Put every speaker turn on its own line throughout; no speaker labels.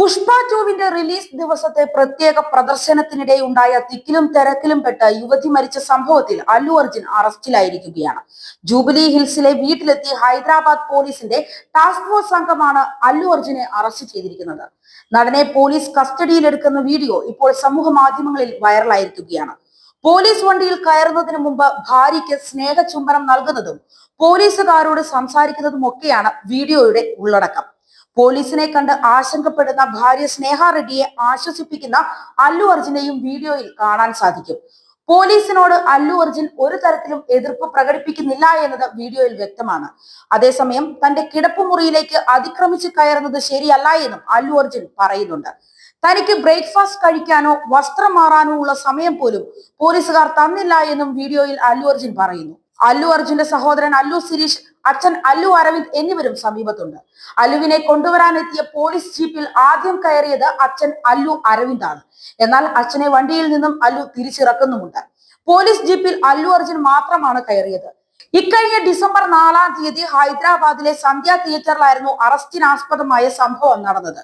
Pushpa ടൂവിന്റെ release ദിവസത്തെ പ്രത്യേക പ്രദർശനത്തിനിടെ ഉണ്ടായ തിക്കിലും തിരക്കിലും പെട്ട് യുവതി മരിച്ച സംഭവത്തിൽ അല്ലു അർജുൻ അറസ്റ്റിലായിരിക്കുകയാണ്. ജൂബിലി ഹിൽസിലെ വീട്ടിലെത്തി ഹൈദരാബാദ് പോലീസിന്റെ ടാസ്ക് ഫോഴ്സ് സംഘമാണ് അല്ലു അർജുനെ അറസ്റ്റ് ചെയ്തിരിക്കുന്നത്. നടനെ പോലീസ് കസ്റ്റഡിയിലെടുക്കുന്ന വീഡിയോ ഇപ്പോൾ സമൂഹ മാധ്യമങ്ങളിൽ വൈറലായിരിക്കുകയാണ്. പോലീസ് വണ്ടിയിൽ കയറുന്നതിന് മുമ്പ് ഭാര്യയ്ക്ക് സ്നേഹചുംബനം നൽകുന്നതും പോലീസുകാരോട് സംസാരിക്കുന്നതും ഒക്കെയാണ് വീഡിയോയുടെ ഉള്ളടക്കം. പോലീസിനെ കണ്ട് ആശങ്കപ്പെടുന്ന ഭാര്യ സ്നേഹ റെഡ്ഡിയെ ആശ്വസിപ്പിക്കുന്ന അല്ലു അർജുനെയും വീഡിയോയിൽ കാണാൻ സാധിക്കും. പോലീസിനോട് അല്ലു അർജുൻ ഒരു തരത്തിലും എതിർപ്പ് പ്രകടിപ്പിക്കുന്നില്ല എന്നത് വീഡിയോയിൽ വ്യക്തമാണ്. അതേസമയം തന്റെ കിടപ്പുമുറിയിലേക്ക് അതിക്രമിച്ച് കയറുന്നത് ശരിയല്ല എന്നും അല്ലു അർജുൻ പറയുന്നുണ്ട്. തനിക്ക് ബ്രേക്ക്ഫാസ്റ്റ് കഴിക്കാനോ വസ്ത്രം മാറാനോ ഉള്ള സമയം പോലും പോലീസുകാർ തന്നില്ല എന്നും വീഡിയോയിൽ അല്ലു അർജുൻ പറയുന്നു. അല്ലു അർജുന്റെ സഹോദരൻ അല്ലു സിരീഷ് അച്ഛൻ അല്ലു അരവിന്ദ് എന്നിവരും സമീപത്തുണ്ട്. അല്ലുവിനെ കൊണ്ടുവരാനെത്തിയ പോലീസ് ജീപ്പിൽ ആദ്യം കയറിയത് അച്ഛൻ അല്ലു അരവിന്ദ് ആണ് എന്നാൽ അച്ഛനെ വണ്ടിയിൽ നിന്നും അല്ലു തിരിച്ചിറക്കുന്നുമുണ്ട്. പോലീസ് ജീപ്പിൽ അല്ലു അർജുൻ മാത്രമാണ് കയറിയത്. ഇക്കഴിഞ്ഞ ഡിസംബർ നാലാം തീയതി ഹൈദരാബാദിലെ സന്ധ്യ തിയേറ്ററിലായിരുന്നു അറസ്റ്റിനാസ്പദമായ സംഭവം നടന്നത്.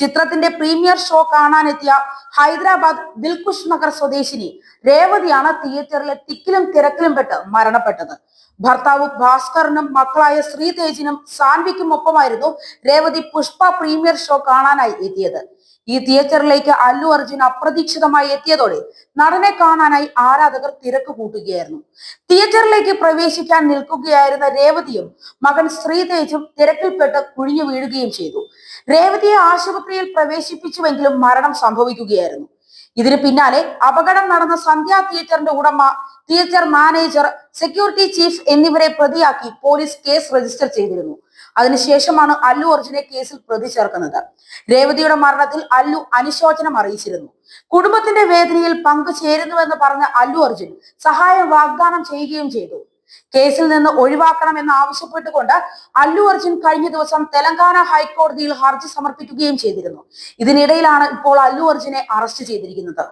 ചിത്രത്തിന്റെ പ്രീമിയർ ഷോ കാണാനെത്തിയ ഹൈദരാബാദ് ദിൽകുഷ് നഗർ സ്വദേശിനി രേവതിയാണ് തിയേറ്ററിലെ തിക്കിലും തിരക്കിലും പെട്ട് മരണപ്പെട്ടത്. ഭർത്താവ് ഭാസ്കറിനും മക്കളായ ശ്രീതേജിനും സാൻവിക്കും ഒപ്പമായിരുന്നു രേവതി പുഷ്പ പ്രീമിയർ ഷോ കാണാനായി എത്തിയത്. ഈ തിയേറ്ററിലേക്ക് അല്ലു അർജുൻ അപ്രതീക്ഷിതമായി എത്തിയതോടെ നടനെ കാണാനായി ആരാധകർ തിരക്ക് കൂട്ടുകയായിരുന്നു. തിയേറ്ററിലേക്ക് പ്രവേശിക്കാൻ നിൽക്കുകയായിരുന്ന രേവതിയും മകൻ ശ്രീതേജും തിരക്കിൽപ്പെട്ട് കുഴിഞ്ഞു വീഴുകയും ചെയ്തു. രേവതിയെ ആശുപത്രിയിൽ പ്രവേശിപ്പിച്ചുവെങ്കിലും മരണം സംഭവിക്കുകയായിരുന്നു. ഇതിന് പിന്നാലെ അപകടം നടന്ന സന്ധ്യ തിയേറ്ററിന്റെ ഉടമ തിയേറ്റർ മാനേജർ സെക്യൂരിറ്റി ചീഫ് എന്നിവരെ പ്രതിയാക്കി പോലീസ് കേസ് രജിസ്റ്റർ ചെയ്തിരുന്നു. അതിനുശേഷമാണ് അല്ലു അർജുനെ കേസിൽ പ്രതി ചേർക്കുന്നത്. രേവതിയുടെ മരണത്തിൽ അല്ലു അനുശോചനം അറിയിച്ചിരുന്നു. കുടുംബത്തിന്റെ വേദനയിൽ പങ്കുചേരുന്നുവെന്ന് പറഞ്ഞ അല്ലു അർജുൻ സഹായം വാഗ്ദാനം ചെയ്യുകയും ചെയ്തു. കേസിൽ നിന്ന് ഒഴിവാക്കണമെന്ന് ആവശ്യപ്പെട്ടുകൊണ്ട് അല്ലു അർജുൻ കഴിഞ്ഞ ദിവസം തെലങ്കാന ഹൈക്കോടതിയിൽ ഹർജി സമർപ്പിക്കുകയും ചെയ്തിരുന്നു. ഇതിനിടയിലാണ് ഇപ്പോൾ അല്ലു അർജുനെ അറസ്റ്റ് ചെയ്തിരിക്കുന്നത്.